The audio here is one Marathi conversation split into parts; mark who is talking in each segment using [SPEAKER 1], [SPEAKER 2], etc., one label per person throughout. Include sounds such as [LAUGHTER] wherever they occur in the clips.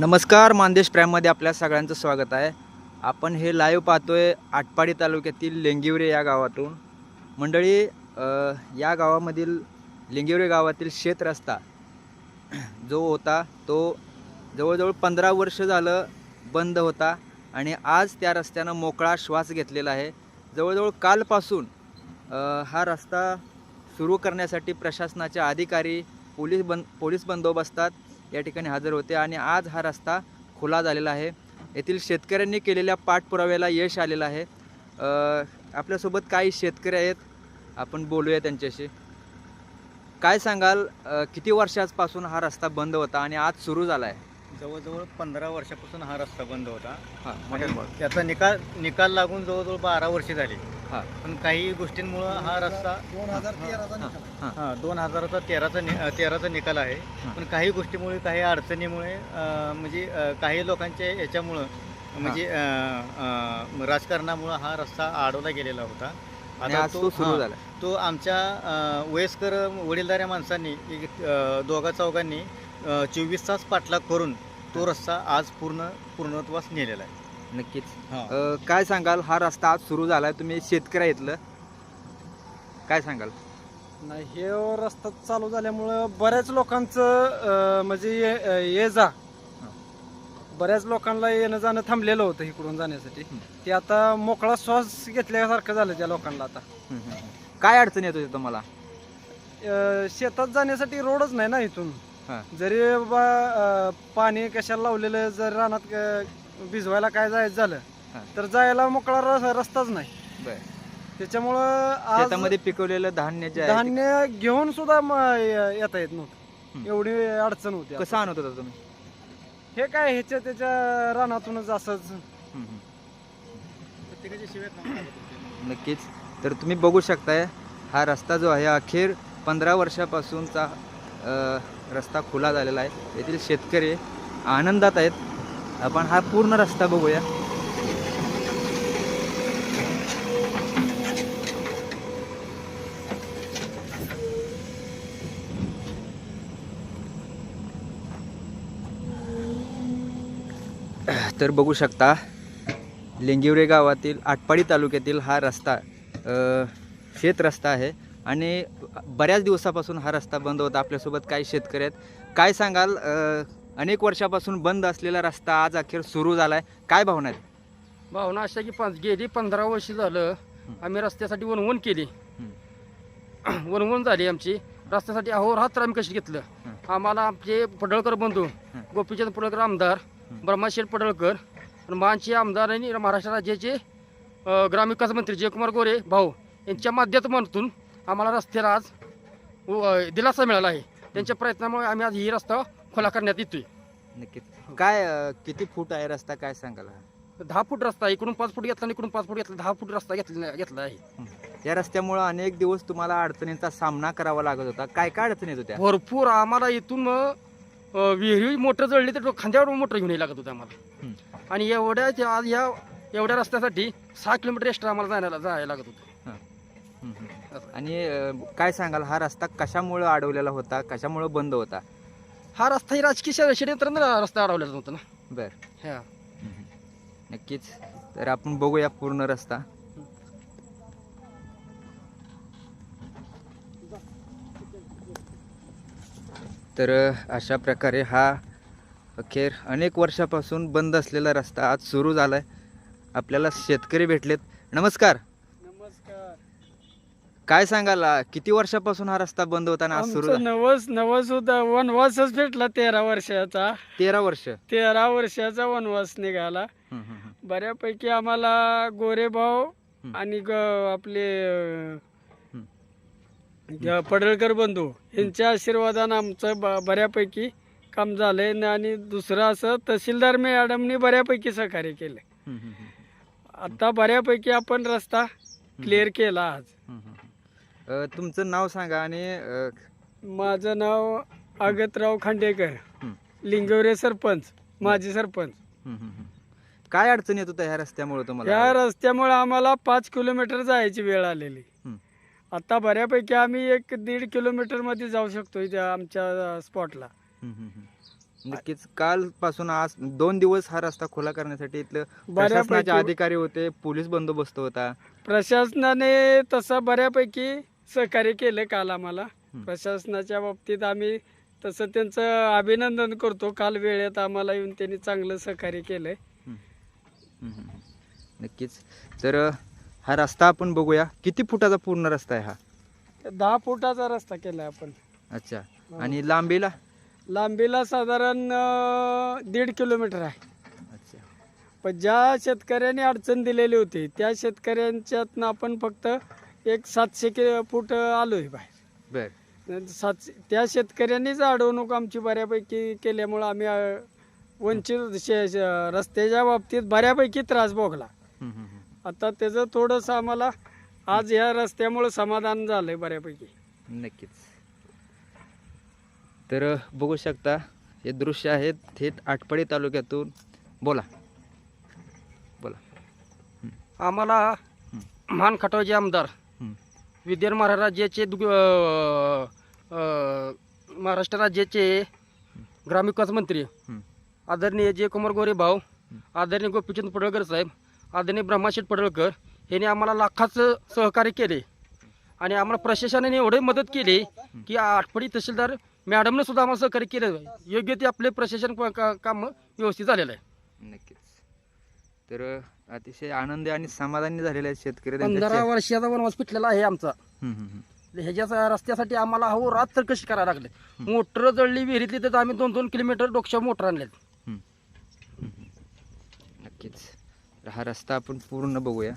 [SPEAKER 1] नमस्कार मानदेश प्राईममध्ये आपल्या सगळ्यांचं स्वागत आहे. आपण हे लाईव्ह आहे आटपाडी तालुक्यातील लेंगिवरे या गावातून. मंडळी या गावामधील लेंगिवरे गावातील शेत रस्ता जो होता तो जवळजवळ पंधरा वर्ष झालं बंद होता आणि आज त्या रस्त्यानं मोकळा श्वास घेतलेला आहे. जवळजवळ कालपासून हा रस्ता सुरू करण्यासाठी प्रशासनाचे अधिकारी पोलीस बंद पोलीस बंदोबस्तात या ठिकाणी हजर होते आणि आज हा रस्ता खुला झालेला आहे. येथील शेतकऱ्यांनी केलेल्या पाठपुराव्याला यश आलेलं आहे. आपल्यासोबत काही शेतकरी आहेत. आपण बोलूया त्यांच्याशी. काय सांगाल किती वर्षापासून हा रस्ता बंद होता आणि आज सुरू झाला आहे
[SPEAKER 2] जवळजवळ पंधरा वर्षापासून हा रस्ता बंद होता.
[SPEAKER 1] हां
[SPEAKER 2] त्याचा निकाल निकाल लागून जवळजवळ बारा वर्षे झाली.
[SPEAKER 1] हां
[SPEAKER 2] पण काही गोष्टींमुळं हा रस्ता
[SPEAKER 3] दोन हजार तेराचा
[SPEAKER 1] हां
[SPEAKER 3] निकाल.
[SPEAKER 1] हां
[SPEAKER 2] हा. दोन हजाराचा तेराचा नि अ, तेराचा निकाल आहे.
[SPEAKER 1] हां.
[SPEAKER 2] पण काही गोष्टीमुळे काही अडचणीमुळे अ, म्हणजे अ, काही लोकांच्या याच्यामुळं म्हणजे अ, अ, राजकारणामुळं हा रस्ता अडवला गेलेला होता.
[SPEAKER 1] आणि आज तो सुरू
[SPEAKER 2] हां,
[SPEAKER 1] झाला.
[SPEAKER 2] तो आमच्या अ, वयस्कर वडीलधाऱ्या माणसांनी एक, अ, दोघा चौघांनी चोवीस तास पाठलाग करून तो रस्ता आज पूर्ण पूर्णत्वास नेलेला आहे.
[SPEAKER 1] नक्कीच.
[SPEAKER 2] हा.
[SPEAKER 1] अ, काय सांगाल? हा रस्ता आज सुरू झाला आहे तुम्ही शेतकरी इथलं. काय सांगाल?
[SPEAKER 3] नाही हे रस्ता चालू झाल्यामुळं बऱ्याच लोकांचं अं, म्हणजे ये अं, ये जा. बऱ्याच लोकांना येणं जाणं थांबलेलं होतं इकडून जाण्यासाठी. ते आता मोकळा श्वास घेतल्यासारखं झालं त्या लोकांना आता.
[SPEAKER 1] हम्म, हम्म, हम्म. काय अडचण येत होती तुम्हाला?
[SPEAKER 3] अं, शेतात जाण्यासाठी रोडच नाही ना इथून.
[SPEAKER 1] हां.
[SPEAKER 3] जरी बा अं, पाणी कशाला लावलेलं जर रानात भिजवायला काय जायचं झालं. तर जायला मोकळा रस- रस्ताच नाही. त्याच्यामुळं आज
[SPEAKER 1] शेतामध्ये पिकवलेलं धान्य जे आहे ते
[SPEAKER 3] धान्य घेऊन सुद्धा येता येत नव्हतं. एवढी अडचण होती
[SPEAKER 1] कसं आणत होता तुम्ही?
[SPEAKER 3] हे काय ह्याच्या त्याच्या रानातूनच असंच.
[SPEAKER 1] नक्कीच. तर तुम्ही बघू शकताय हा रस्ता जो आहे अखेर पंधरा वर्षापासूनचा रस्ता खुला झालेला आहे. येथील शेतकरी आनंदात आहेत. आपण हा पूर्ण रस्ता बघूया. तर बघू शकता लेंगिवरे गावातील आटपाडी तालुक्यातील हा रस्ता शेत रस्ता आहे. आणि बऱ्याच दिवसापासून हा रस्ता बंद होता. आपल्यासोबत काही शेतकरी आहेत. काय सांगाल अनेक वर्षापासून बंद असलेला रस्ता आज अखेर सुरू झाला आहे काय भावना आहेत?
[SPEAKER 4] भावना अशा की पाच गेली पंधरा वर्ष झालं. आम्ही रस्त्यासाठी वनवन केली. [CLEARS THROAT] वनवन झाली आमची. रस्त्यासाठी अहोरात्र आम्ही कशी घेतलं? आम्हाला आमचे पडळकर बंधू गोपीचंद पडळकर आमदार ब्रह्माशेठ पडळकर आणि मानचे आमदार आणि महाराष्ट्र राज्याचे अं, ग्रामविकास मंत्री जयकुमार गोरे भाऊ यांच्या माध्यमातून आम्हाला रस्त्याला आज व- दिलासा मिळाला आहे. त्यांच्या प्रयत्नामुळे आम्ही आज ही रस्ता खुला करण्यात येतोय.
[SPEAKER 1] नक्कीच. काय अ, किती फूट आहे रस्ता? काय सांगाल
[SPEAKER 4] दहा फूट रस्ता आहे. इकडून पाच फूट घेतला आणि इकडून पाच फूट घेतला. दहा फूट रस्ता घेतला घेतला आहे.
[SPEAKER 1] या रस्त्यामुळं अनेक दिवस तुम्हाला अडचणींचा सामना करावा लागत होता. काय काय अडचणी येत होत्या?
[SPEAKER 4] भरपूर आम्हाला इथून अ, विहिरी मोटर जळली तर खांद्यावर मोटर घेऊन यायला लागत होतं आम्हाला. आणि एवढ्या त्या- आज ह्या एवढ्या रस्त्यासाठी सहा किलोमीटर एक्स्ट्रा आम्हाला जायला जायला लागत होतं.
[SPEAKER 1] हम्म, हम्म. आणि अ, काय सांगाल? हा रस्ता कशामुळं अडवलेला होता? कशामुळं बंद होता?
[SPEAKER 4] हा रस्ता ही राजकीय षड- षडयंत्रानं रस्ता अडवलेला नव्हता ना.
[SPEAKER 1] बर.
[SPEAKER 4] ह्या
[SPEAKER 1] नक्कीच. तर आपण बघूया पूर्ण रस्ता. तर अशा प्रकारे हा अखेर अनेक वर्षापासून बंद असलेला रस्ता आज सुरू झालाय. आपल्याला शेतकरी भेटलेत. नमस्कार. काय सांगाल किती वर्षापासून हा रस्ता बंद होता आणि आज सुरू
[SPEAKER 3] आमचं
[SPEAKER 1] झाला?
[SPEAKER 3] नवस नवस होता वनवासच भेटला तेरा वर्षाचा.
[SPEAKER 1] तेरा वर्ष.
[SPEAKER 3] तेरा वर्षाचा वनवास निघाला.
[SPEAKER 1] हम्म, हम्म, हम्म.
[SPEAKER 3] बऱ्यापैकी आम्हाला गोरेभाव
[SPEAKER 1] हं.
[SPEAKER 3] आणि ग- आपले अं, ग- पडळकर बंधू यांच्या आशीर्वादानं आमचं ब- बऱ्यापैकी काम झालंय. न आणि दुसरं असं तहसीलदार मॅडमनी बऱ्यापैकी सहकार्य केलं
[SPEAKER 1] हम्म, हम्म, हम्म.
[SPEAKER 3] आता बऱ्यापैकी आपण रस्ता क्लिअर केला आज.
[SPEAKER 1] हम्म, हम्म, हम्म. अ, तुमचं नाव सांगा आणि अ,
[SPEAKER 3] माझं नाव आगतराव खांडेकर
[SPEAKER 1] हं.
[SPEAKER 3] लिंगवरे सरपंच माजी सरपंच.
[SPEAKER 1] काय अडचण येत होत्या ह्या रस्त्यामुळे तुम्हाला
[SPEAKER 3] या रस्त्यामुळे आम्हाला पाच किलोमीटर जायची वेळ आलेली
[SPEAKER 1] हं.
[SPEAKER 3] आता बऱ्यापैकी आम्ही एक दीड किलोमीटरमध्ये जाऊ शकतो इथे आमच्या स्पॉटला
[SPEAKER 1] हम्म, हम्म, हम्म. नक्कीच कालपासून आज दोन दिवस हा रस्ता खुला करण्यासाठी इथलं
[SPEAKER 3] बऱ्यापैकी
[SPEAKER 1] प्रशासनाचे अधिकारी होते पोलीस बंदोबस्त होता
[SPEAKER 3] प्रशासनाने तसं बऱ्यापैकी सहकार्य केलं काल आम्हाला. प्रशासनाच्या बाबतीत आम्ही तसं त्यांचं अभिनंदन करतो. काल वेळेत आम्हाला येऊन त्यांनी चांगलं सहकार्य केलंय.
[SPEAKER 1] नक्कीच. तर हा रस्ता आपण बघूया. किती फुटाचा पूर्ण रस्ता आहे हा?
[SPEAKER 3] दहा फुटाचा रस्ता केलाय आपण.
[SPEAKER 1] अच्छा.
[SPEAKER 3] हो.
[SPEAKER 1] आणि लांबीला?
[SPEAKER 3] लांबीला साधारण दीड किलोमीटर आहे.
[SPEAKER 1] अच्छा.
[SPEAKER 3] पण ज्या शेतकऱ्यांनी अडचण दिलेली होती त्या शेतकऱ्यांच्यातनं आपण फक्त एक सातशे कि फूट आलोय बाहेर.
[SPEAKER 1] बर.
[SPEAKER 3] सातशे त्या शेतकऱ्यांनीच अडवणूक आमची बऱ्यापैकी केल्यामुळं आम्ही अ, वंचित शे शे- रस्त्याच्या बाबतीत बऱ्यापैकी त्रास भोगला.
[SPEAKER 1] हम्म, हम्म, हम्म.
[SPEAKER 3] आता त्याचं थोडंसं आम्हाला आज ह्या रस्त्यामुळं समाधान झालंय बऱ्यापैकी.
[SPEAKER 1] नक्कीच. तर बघू शकता हे दृश्य आहे थेट आटपाडी तालुक्यातून. बोला. बोला.
[SPEAKER 4] आम्हाला महान खटावचे आमदार विद्यमान महाराष्ट्र राज्याचे दु- महाराष्ट्र राज्याचे ग्रामविकास मंत्री. आदरणीय जय कुमार गोरे भाऊ आदरणीय गोपीचंद पडळकर साहेब आदरणीय ब्रह्माशेठ पडळकर यांनी आम्हाला लाखाचं सहकार्य केले. आणि आम्हाला प्रशासनाने एवढी मदत केली की आठवडी तहसीलदार मॅडमने सुद्धा आम्हाला सहकार्य केलं. योग्य ते आपले प्रशासन काम व्यवस्थित झालेलं आहे.
[SPEAKER 1] नक्कीच. तर अतिशय आनंदी आणि समाधानी झालेले आहेत शेतकरी त्यांच्या
[SPEAKER 4] पंधरा वर्षाचा वनवास पिटलेला आहे आमचा.
[SPEAKER 1] हम्म, हम्म, हम्म.
[SPEAKER 4] ह्याच्या रस्त्यासाठी आम्हाला हो रात्र कशी करायला लागले? मोटर जळली विहिरीतली तर आम्ही दोन दोन किलोमीटर डोक्यावर मोटर आणल्यात
[SPEAKER 1] नक्कीच. तर हा रस्ता आपण पूर्ण बघूया.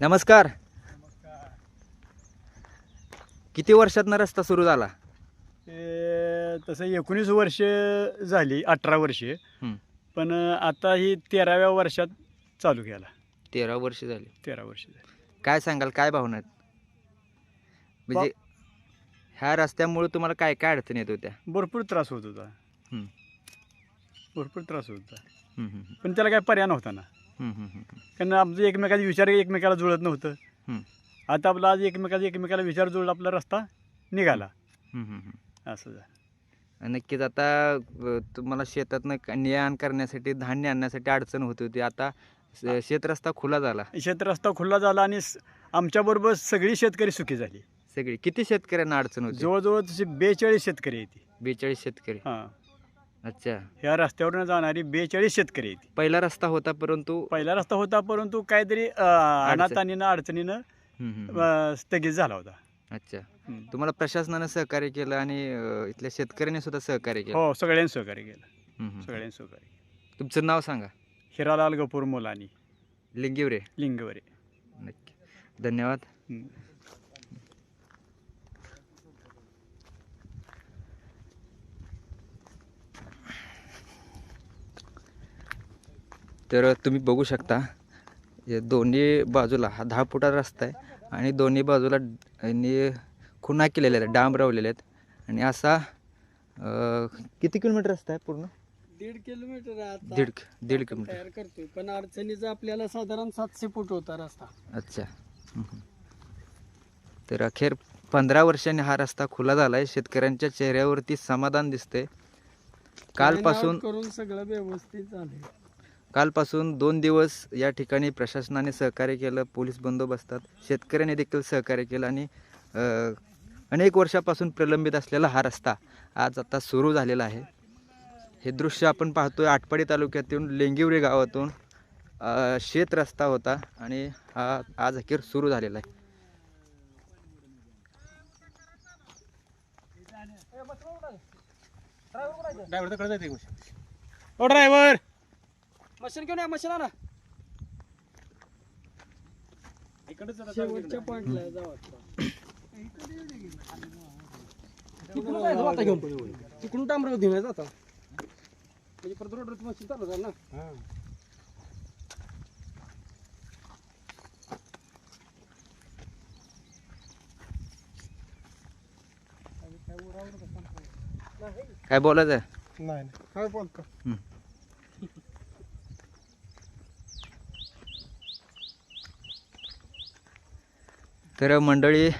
[SPEAKER 1] नमस्कार. किती वर्षातनं रस्ता सुरू झाला?
[SPEAKER 5] तसं एकोणीस वर्ष झाली अठरा वर्षे.
[SPEAKER 1] हं.
[SPEAKER 5] पण आता ही तेराव्या वर्षात चालू केला.
[SPEAKER 1] तेरा वर्ष झाली.
[SPEAKER 5] तेरा वर्ष झाली.
[SPEAKER 1] काय सांगाल काय भावना आहेत? म्हणजे ह्या रस्त्यामुळे तुम्हाला काय काय अडचण येत होत्या?
[SPEAKER 5] भरपूर त्रास होत होता.
[SPEAKER 1] हं.
[SPEAKER 5] भरपूर त्रास होत होता. पण त्याला काय पर्याय नव्हता ना. कारण आमचं एकमेकाचे विचार एकमेकाला जुळत नव्हतं. आता आपला आज एकमेकाचा एकमेकाला विचार जुळला आपला रस्ता निघाला. असं झालं.
[SPEAKER 1] नक्कीच आता तुम्हाला शेतातनं ने आण करण्यासाठी धान्य आणण्यासाठी अडचण होत होती. आता शेतरस्ता खुला झाला.
[SPEAKER 5] शेत रस्ता खुला झाला आणि आमच्याबरोबर सगळी शेतकरी सुखी झाली.
[SPEAKER 1] सगळी किती शेतकऱ्यांना अडचण होती?
[SPEAKER 5] जवळजवळ बेचाळीस शेतकरी येते
[SPEAKER 1] बेचाळीस शेतकरी.
[SPEAKER 5] हां.
[SPEAKER 1] अच्छा.
[SPEAKER 5] ह्या रस्त्यावरून जाणारी बेचाळीस शेतकरी येते
[SPEAKER 1] पहिला रस्ता होता परंतु
[SPEAKER 5] पहिला रस्ता होता परंतु काहीतरी अ, अनाथानीनं अडचणीनं
[SPEAKER 1] हम्म, हम्म, हम्म.
[SPEAKER 5] अ, स्थगित झाला होता.
[SPEAKER 1] अच्छा.
[SPEAKER 5] हम्म.
[SPEAKER 1] तुम्हाला प्रशासनानं सहकार्य केलं आणि अ, इथल्या शेतकऱ्यांनी सुद्धा सहकार्य केलं?
[SPEAKER 5] हो सगळ्यांनी सहकार्य केलं.
[SPEAKER 1] हम्म, हम्म.
[SPEAKER 5] सगळ्यांनी सहकार्य केलं.
[SPEAKER 1] तुमचं नाव सांगा.
[SPEAKER 5] हिरालाल गपूर मोलानी.
[SPEAKER 1] लिंगिवरे.
[SPEAKER 5] लिंगवरे.
[SPEAKER 1] नक्की. धन्यवाद.
[SPEAKER 5] हम्म.
[SPEAKER 1] तर तुम्ही बघू शकता दोन्ही बाजूला हा दहा फुटा रस्ता आहे आणि दोन्ही बाजूला खुणा केलेल्या आहेत डांब रवलेले आहेत. आणि असा किती किलोमीटर रस्ता आहे पूर्ण?
[SPEAKER 3] दीड किलोमीटर.
[SPEAKER 1] दीड दीड किलोमीटर.
[SPEAKER 3] तयार करतोय पण अडचणीचा आपल्याला साधारण सातशे फूट होता रस्ता.
[SPEAKER 1] अच्छा. तर अखेर पंधरा वर्षांनी हा रस्ता खुला झाला आहे शेतकऱ्यांच्या चेहऱ्यावरती समाधान दिसते कालपासून
[SPEAKER 3] करून सगळं व्यवस्थित झालंय.
[SPEAKER 1] कालपासून दोन दिवस या ठिकाणी प्रशासनाने सहकार्य केलं पोलीस बंदोबस्तात शेतकऱ्याने देखील सहकार्य केलं आणि अनेक वर्षापासून प्रलंबित असलेला हा रस्ता आज आता सुरू झालेला आहे. हे दृश्य आपण पाहतोय आटपाडी तालुक्यातून लेंगिवरे गावातून शेत रस्ता होता आणि हा आज अखेर सुरू झालेला आहे.
[SPEAKER 5] ओ ड्रायव्हर!
[SPEAKER 4] मशीन घेऊन या मशीन आणा.
[SPEAKER 3] शेवटच्या
[SPEAKER 4] आता. घेऊन. तिकडून आता म्हणजे परत मशीन चालू झालं ना.
[SPEAKER 1] काय बोलायचं
[SPEAKER 3] नाही काय बोलतो?
[SPEAKER 1] तर मंडळी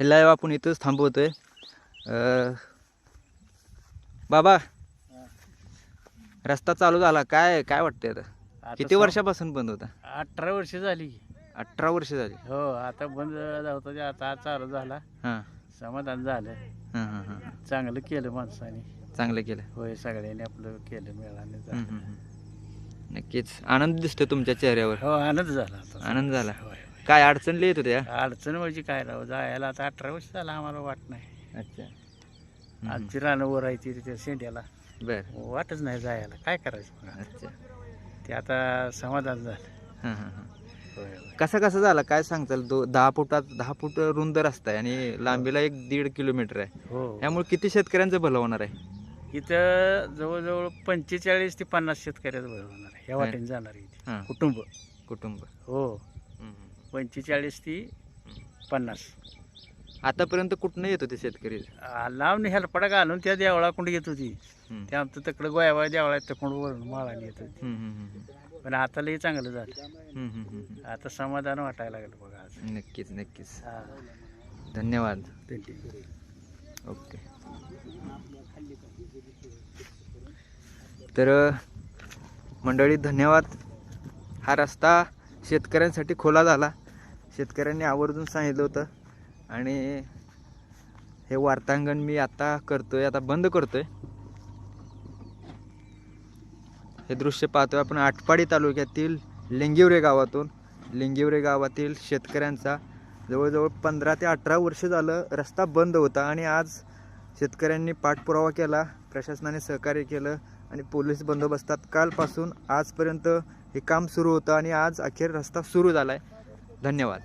[SPEAKER 1] लाईव्ह आपण इथंच थांबवतोय. अं, बाबा रस्ता चालू झाला. काय काय वाटतंय आता? किती वर्षापासून बंद होता?
[SPEAKER 5] अठरा वर्ष झाली.
[SPEAKER 1] अठरा वर्ष झाली.
[SPEAKER 5] हो आता बंद होता ते आता चालू झाला.
[SPEAKER 1] हां.
[SPEAKER 5] समाधान झालं.
[SPEAKER 1] हां हां हां.
[SPEAKER 5] चांगलं केलं माणसाने.
[SPEAKER 1] चांगलं केलं.
[SPEAKER 5] होय सगळ्यांनी आपलं केलं मिळालं.
[SPEAKER 1] नक्कीच. आनंद दिसतो तुमच्या चेहऱ्यावर.
[SPEAKER 5] हो आनंद झाला
[SPEAKER 1] आनंद झाला.
[SPEAKER 5] होय.
[SPEAKER 1] काय अडचण येत होत्या
[SPEAKER 5] अडचण म्हणजे काय राव जायला आता अठरा वर्ष झाला आम्हाला वाट नाही.
[SPEAKER 1] अच्छा.
[SPEAKER 5] आमची रानं वर आहे ती त्या शेंड्याला.
[SPEAKER 1] बर.
[SPEAKER 5] वाटच नाही जायला काय करायचं मग?
[SPEAKER 1] अच्छा.
[SPEAKER 5] ते आता समाधान झालं.
[SPEAKER 1] हां हां हां.
[SPEAKER 5] होय होय.
[SPEAKER 1] कसा कसा झाला? काय सांगताल? दो दहा फुटात दहा फूट रुंद रस्ता आहे आणि लांबीला एक दीड किलोमीटर आहे.
[SPEAKER 5] हो.
[SPEAKER 1] त्यामुळे किती शेतकऱ्यांचं भलं होणार आहे?
[SPEAKER 5] इथं जवळजवळ पंचेचाळीस ते पन्नास शेतकऱ्याचं भर होणार आहे. ह्या वाटेने जाणार आहे इथे
[SPEAKER 1] हां.
[SPEAKER 5] कुटुंब.
[SPEAKER 1] कुटुंब.
[SPEAKER 5] हो. पंचेचाळीस ते पन्नास.
[SPEAKER 1] आतापर्यंत कुठनं येत होते शेतकरी?
[SPEAKER 5] आ, लांब हेलपडा घालून त्या देवळाकडून येत होती.
[SPEAKER 1] हम्म.
[SPEAKER 5] ते आमचं तिकडं गोयाबाई देवळा आहे तिकडून वरून माळाने येत होती.
[SPEAKER 1] हम्म, हम्म, हम्म,
[SPEAKER 5] पण आता लई चांगलं झालं.
[SPEAKER 1] हम्म, हम्म, हम्म,
[SPEAKER 5] आता समाधान वाटायला लागलं बघा आज.
[SPEAKER 1] नक्कीच नक्कीच.
[SPEAKER 5] हा,
[SPEAKER 1] धन्यवाद. ओके. तर मंडळी धन्यवाद. हा रस्ता शेतकऱ्यांसाठी खुला झाला. शेतकऱ्यांनी आवर्जून सांगितलं होतं. आणि हे वार्तांगण मी आता करतोय आता बंद करतोय. हे दृश्य पाहतोय आपण आटपाडी तालुक्यातील लिंगिवरे गावातून. लिंगिवरे गावातील शेतकऱ्यांचा जवळजवळ पंधरा ते अठरा वर्ष झालं रस्ता बंद होता आणि आज शेतकऱ्यांनी पाठपुरावा केला प्रशासनाने सहकार्य केलं आणि पोलीस बंदोबस्तात कालपासून आजपर्यंत हे काम सुरू होतं आणि आज अखेर रस्ता सुरू झाला आहे धन्यवाद.